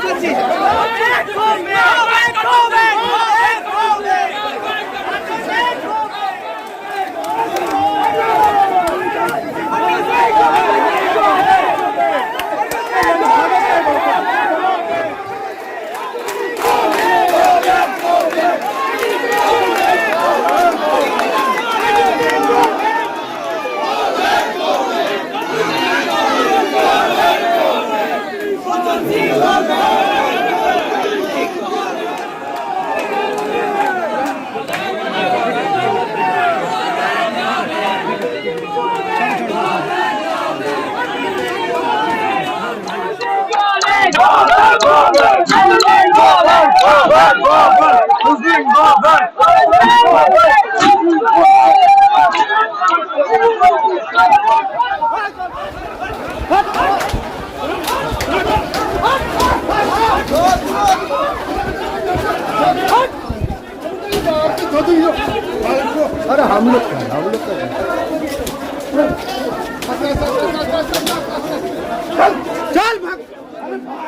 自己拜托拜托拜托 अरे हम लोग का हम लोग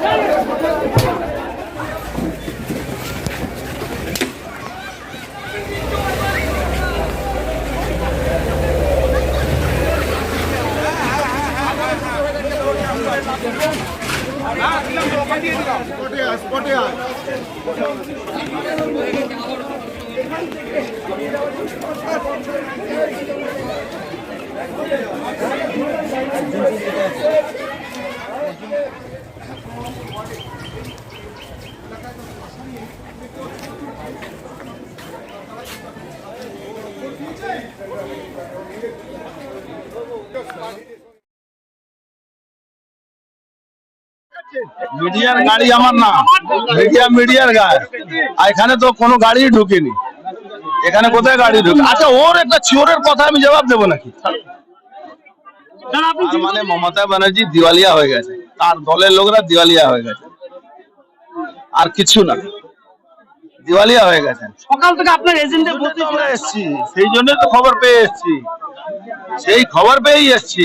भाग মিডিয়ার গাড়ি আমার না। মিডিয়া মিডিয়ার গাড়ি। আর এখানে তো কোনো গাড়ি ঢুকেনি। এখানে কোথায় গাড়ি ঢুকে আচ্ছা ওর একটা চোরের কথা আমি জবাব দেবো নাকি? তার মানে মমতা ব্যানার্জি দিওয়ালিয়া হয়ে গেছে। তার দলের লোকরা দিওয়ালিয়া হয়ে গেছে। আর কিছু না। দিওয়ালিয়া হয়ে গেছে। সকাল থেকে আপনার এজেন্টে বলতে আমরা এসছি সেই জন্য তো খবর পেয়ে এসছি। সেই খবর পেয়েই এসছি।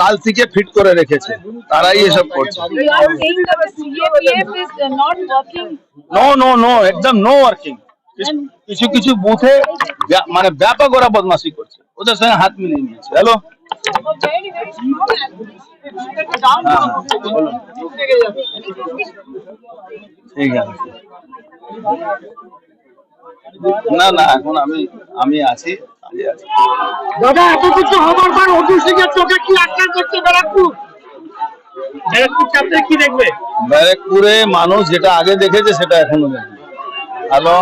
কাল থেকে ফিট করে রেখেছে। তারাই এসব করছে। Uh, not working? No no no একদম নো ওয়ার্কিং কিছু কিছু বুথে মানে ব্যাপক ওরা বদমাশি করছে। ওদের সঙ্গে হাত মিলিয়ে নিয়েছে। হ্যালো small and হ্যাঁ ঠিক আছে। না না এখন আমি আমি আছি। দাদা এত কিছু হবার পর অর্জুন সিং এর চোখে কি আটকান করছে ব্যারাকপুর? ব্যারাকপুর চাপতে কি দেখবে? ব্যারাকপুরে মানুষ যেটা আগে দেখেছে সেটা এখনও দেখবে হ্যালো